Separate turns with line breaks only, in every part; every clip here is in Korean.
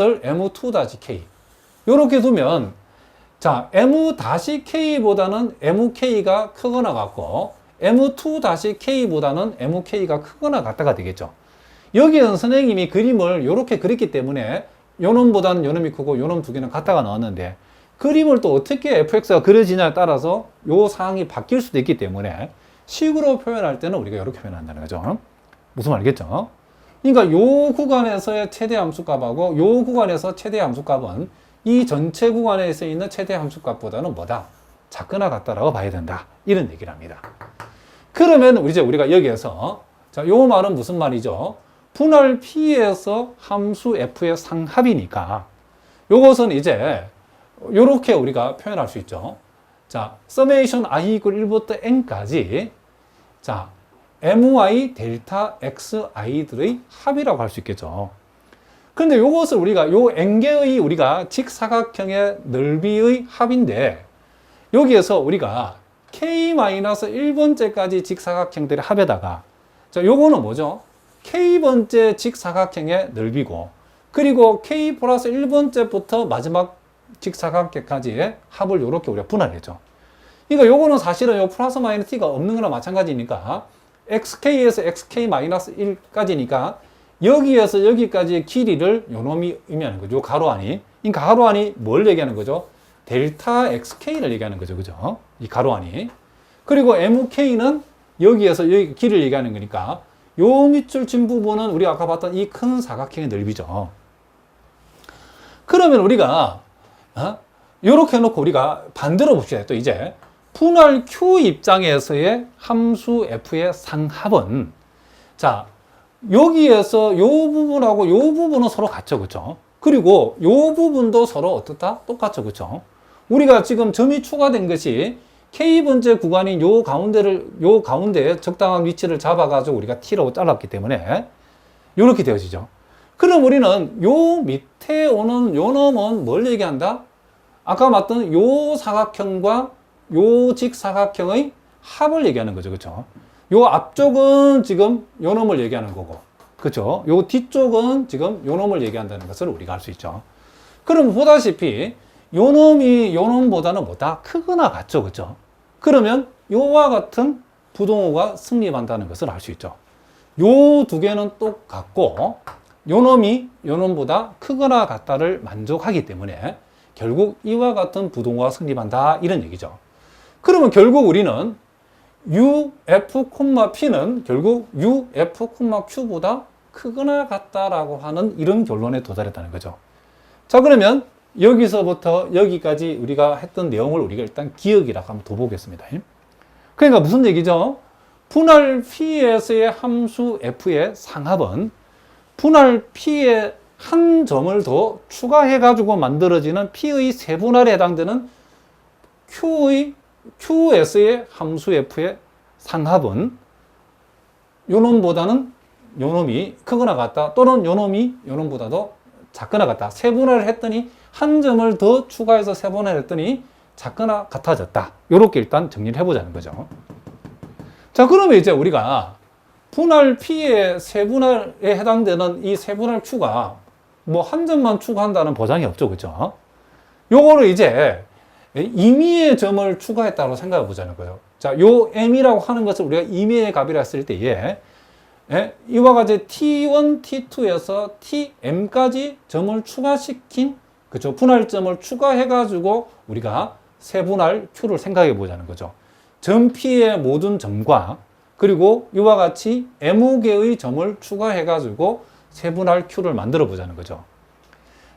M2-K. 요렇게 두면 자, M-K보다는 MK가 크거나 같고 M2-K보다는 MK가 크거나 같다가 되겠죠. 여기에는 선생님이 그림을 이렇게 그렸기 때문에 요놈보다는 요놈이 크고 요놈 두 개는 같다가 나왔는데 그림을 또 어떻게 fx가 그려지냐에 따라서 요 상황이 바뀔 수도 있기 때문에 식으로 표현할 때는 우리가 이렇게 표현한다는 거죠. 무슨 말이겠죠? 그러니까 요 구간에서의 최대 함수값하고 요 구간에서 최대 함수값은 이 전체 구간에 서 있는 최대 함수값보다는 뭐다? 작거나 같다라고 봐야 된다. 이런 얘기를 합니다. 그러면 이제 우리가 여기에서 자, 요 말은 무슨 말이죠? 분할 P에서 함수 F의 상합이니까 요것은 이제 요렇게 우리가 표현할 수 있죠. 자, summation i equal 1부터 n까지 자, my 델타 xi들의 합이라고 할 수 있겠죠. 그런데 요것을 우리가 요 n개의 우리가 직사각형의 넓이의 합인데 여기에서 우리가 k-1번째까지 직사각형들의 합에다가 자, 요거는 뭐죠? k번째 직사각형의 넓이고 그리고 k 플러스 1번째부터 마지막 직사각형까지의 합을 이렇게 우리가 분할했죠. 그러니까 요거는 사실은 요 플러스 마이너스 t가 없는 거나 마찬가지니까 xk에서 xk 마이너스 1까지니까 여기에서 여기까지의 길이를 요 놈이 의미하는 거죠. 요 가로 안이. 그러니까 가로 안이 뭘 얘기하는 거죠? 델타 xk를 얘기하는 거죠. 그죠? 이 가로 안이. 그리고 mk는 여기에서 여기 길을 얘기하는 거니까 요 밑줄 진 부분은 우리가 아까 봤던 이 큰 사각형의 넓이죠. 그러면 우리가 어? 이렇게 해놓고 우리가 반대로 봅시다. 또 이제 분할 Q 입장에서의 함수 F의 상합은 자 여기에서 요 부분하고 요 부분은 서로 같죠, 그렇죠? 그리고 요 부분도 서로 어떻다? 똑같죠, 그렇죠? 우리가 지금 점이 추가된 것이 K번째 구간인 요 가운데를 요 가운데에 적당한 위치를 잡아 가지고 우리가 T라고 잘랐기 때문에 이렇게 되어지죠. 그럼 우리는 요 밑에 오는 요 놈은 뭘 얘기한다? 아까 봤던 요 사각형과 요 직사각형의 합을 얘기하는 거죠. 그렇죠? 요 앞쪽은 지금 요 놈을 얘기하는 거고. 그렇죠? 요 뒤쪽은 지금 요 놈을 얘기한다는 것을 우리가 알 수 있죠. 그럼 보다시피 요 놈이 요 놈보다는 뭐다? 크거나 같죠. 그렇죠? 그러면 요와 같은 부동호가 승립한다는 것을 알 수 있죠. 요 두 개는 똑같고 요 놈이 요 놈보다 크거나 같다를 만족하기 때문에 결국 이와 같은 부동호가 성립한다 이런 얘기죠. 그러면 결국 우리는 u, f, p는 결국 u, f, q보다 크거나 같다라고 하는 이런 결론에 도달했다는 거죠. 자 그러면 여기서부터 여기까지 우리가 했던 내용을 우리가 일단 기억이라고 한번 더 보겠습니다. 그러니까 무슨 얘기죠? 분할 P에서의 함수 F의 상합은 분할 P의 한 점을 더 추가해가지고 만들어지는 P의 세분할에 해당되는 Q의, QS의 함수 F의 상합은 요 놈보다는 요 놈이 크거나 같다. 또는 요 놈이 요 놈보다도 작거나 같다. 세분할을 했더니 한 점을 더 추가해서 세분할을 했더니 작거나 같아졌다. 요렇게 일단 정리를 해보자는 거죠. 자, 그러면 이제 우리가 분할 P의 세분할에 해당되는 이 세분할 Q가 뭐 한 점만 추가한다는 보장이 없죠. 그죠? 요거를 이제 임의의 점을 추가했다고 생각해 보자는 거예요. 자, 요 M이라고 하는 것을 우리가 임의의 값이라 했을 때에 예? 이와 같이 T1, T2에서 TM까지 점을 추가시킨 그죠? 분할점을 추가해가지고 우리가 세분할 Q를 생각해 보자는 거죠. 점 P의 모든 점과 그리고 이와 같이 M개의 점을 추가해가지고 세분할 Q를 만들어 보자는 거죠.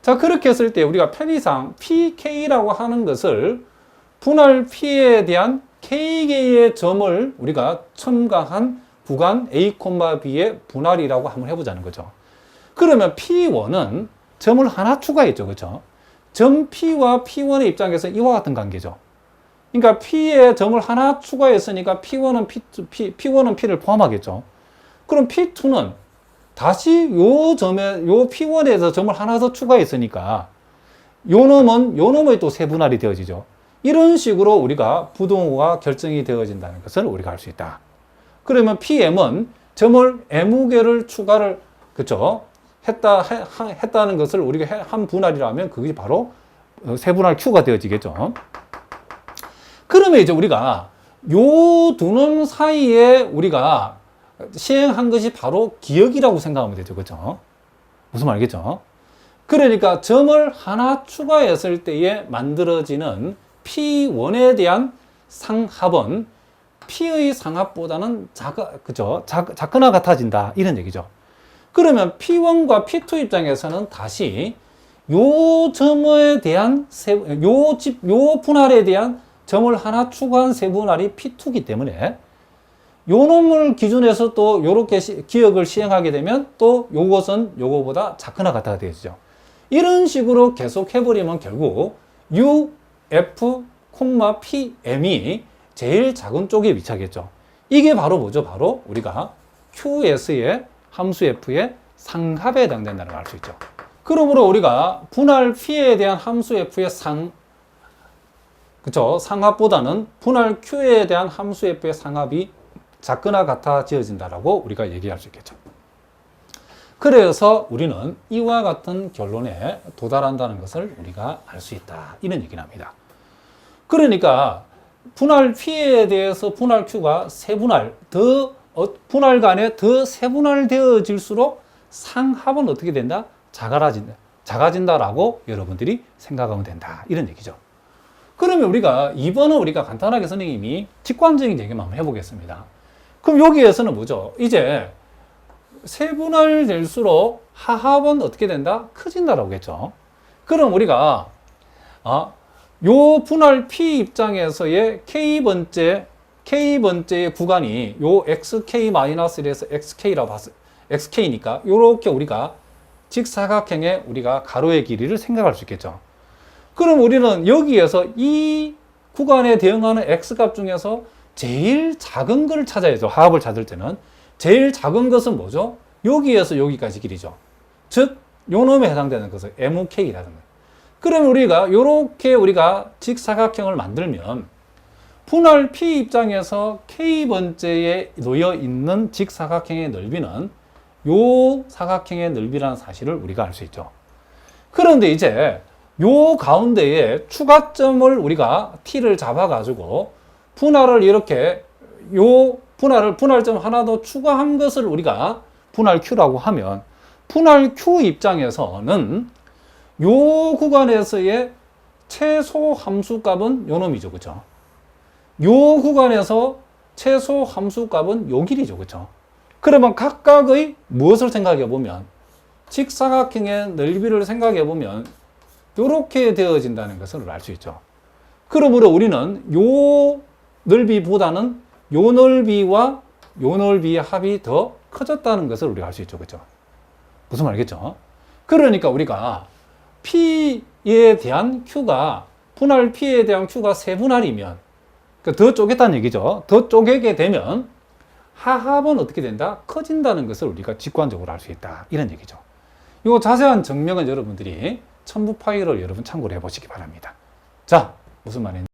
자, 그렇게 했을 때 우리가 편의상 PK라고 하는 것을 분할 P에 대한 K개의 점을 우리가 첨가한 구간 A, B의 분할이라고 한번 해보자는 거죠. 그러면 P1은 점을 하나 추가했죠. 그죠? 점 P와 P1의 입장에서 이와 같은 관계죠. 그러니까 P에 점을 하나 추가했으니까 P1은 P, P, P1은 P를 포함하겠죠. 그럼 P2는 다시 요 점에, 요 P1에서 점을 하나 더 추가했으니까 요 놈은 요 놈의 또 세분할이 되어지죠. 이런 식으로 우리가 부동호가 결정이 되어진다는 것을 우리가 알 수 있다. 그러면 PM은 점을 M개를 추가를, 그쵸? 했다 해- 하- 했다는 것을 우리가 해- 한 분할이라면 그게 바로 어, 세분할 Q가 되어지겠죠. 그러면 이제 우리가 요 두 놈 사이에 우리가 시행한 것이 바로 기억이라고 생각하면 되죠. 그죠? 무슨 말이겠죠? 그러니까 점을 하나 추가했을 때에 만들어지는 P1에 대한 상합은 P의 상합보다는 작, 그죠? 작, 작거나 같아진다. 이런 얘기죠. 그러면 P1과 P2 입장에서는 다시 요 점에 대한 세, 요 집, 요 분할에 대한 점을 하나 추가한 세분할이 P2기 때문에 요 놈을 기준해서 또 요렇게 시- 기억을 시행하게 되면 또 요것은 요거보다 작거나 같아가 되죠. 이런 식으로 계속 해버리면 결국 U, F, P, M이 제일 작은 쪽에 위치하겠죠. 이게 바로 뭐죠? 바로 우리가 QS의 함수 F의 상합에 해당된다는 걸 알 수 있죠. 그러므로 우리가 분할 P에 대한 함수 F의 상, 그쵸? 상합보다는 분할 Q에 대한 함수 F의 상합이 작거나 같아 지어진다라고 우리가 얘기할 수 있겠죠. 그래서 우리는 이와 같은 결론에 도달한다는 것을 우리가 알 수 있다. 이런 얘기를 합니다. 그러니까 분할 P에 대해서 분할 Q가 세분할, 더, 어, 분할 간에 더 세분할되어질수록 상합은 어떻게 된다? 작아진다. 작아진다라고 여러분들이 생각하면 된다. 이런 얘기죠. 그러면 우리가 2번은 우리가 간단하게 선생님이 직관적인 얘기만 해보겠습니다. 그럼 여기에서는 뭐죠? 이제 세분할 될수록 하합은 어떻게 된다? 커진다라고 했죠. 그럼 우리가 아, 요 분할 P 입장에서의 K번째 K번째의 구간이 요 XK-1에서 XK라고 봤어. XK니까 요렇게 우리가 직사각형의 우리가 가로의 길이를 생각할 수 있겠죠. 그럼 우리는 여기에서 이 구간에 대응하는 X값 중에서 제일 작은 걸 찾아야죠. 하합을 찾을 때는. 제일 작은 것은 뭐죠? 여기에서 여기까지 길이죠. 즉, 요 놈에 해당되는 것을 MK라는 거예요. 그러면 우리가 이렇게 우리가 직사각형을 만들면 분할 P 입장에서 K번째에 놓여 있는 직사각형의 넓이는 요 사각형의 넓이라는 사실을 우리가 알 수 있죠. 그런데 이제 요 가운데에 추가점을 우리가 T를 잡아가지고 분할을 이렇게 요 분할을 분할점 하나 더 추가한 것을 우리가 분할 Q라고 하면 분할 Q 입장에서는 요 구간에서의 최소 함수 값은 요 놈이죠. 그죠? 요 구간에서 최소 함수 값은 요 길이죠. 그죠? 그러면 각각의 무엇을 생각해 보면 직사각형의 넓이를 생각해 보면 요렇게 되어진다는 것을 알 수 있죠. 그러므로 우리는 요 넓이보다는 요 넓이와 요 넓이의 합이 더 커졌다는 것을 우리가 알 수 있죠. 그죠? 무슨 말이겠죠? 그러니까 우리가 P에 대한 Q가 분할 P에 대한 Q가 세분할이면 그러니까 더 쪼갰다는 얘기죠. 더 쪼개게 되면 하합은 어떻게 된다? 커진다는 것을 우리가 직관적으로 알 수 있다. 이런 얘기죠. 이 자세한 증명은 여러분들이 첨부 파일을 여러분 참고를 해보시기 바랍니다. 자, 무슨 말인지.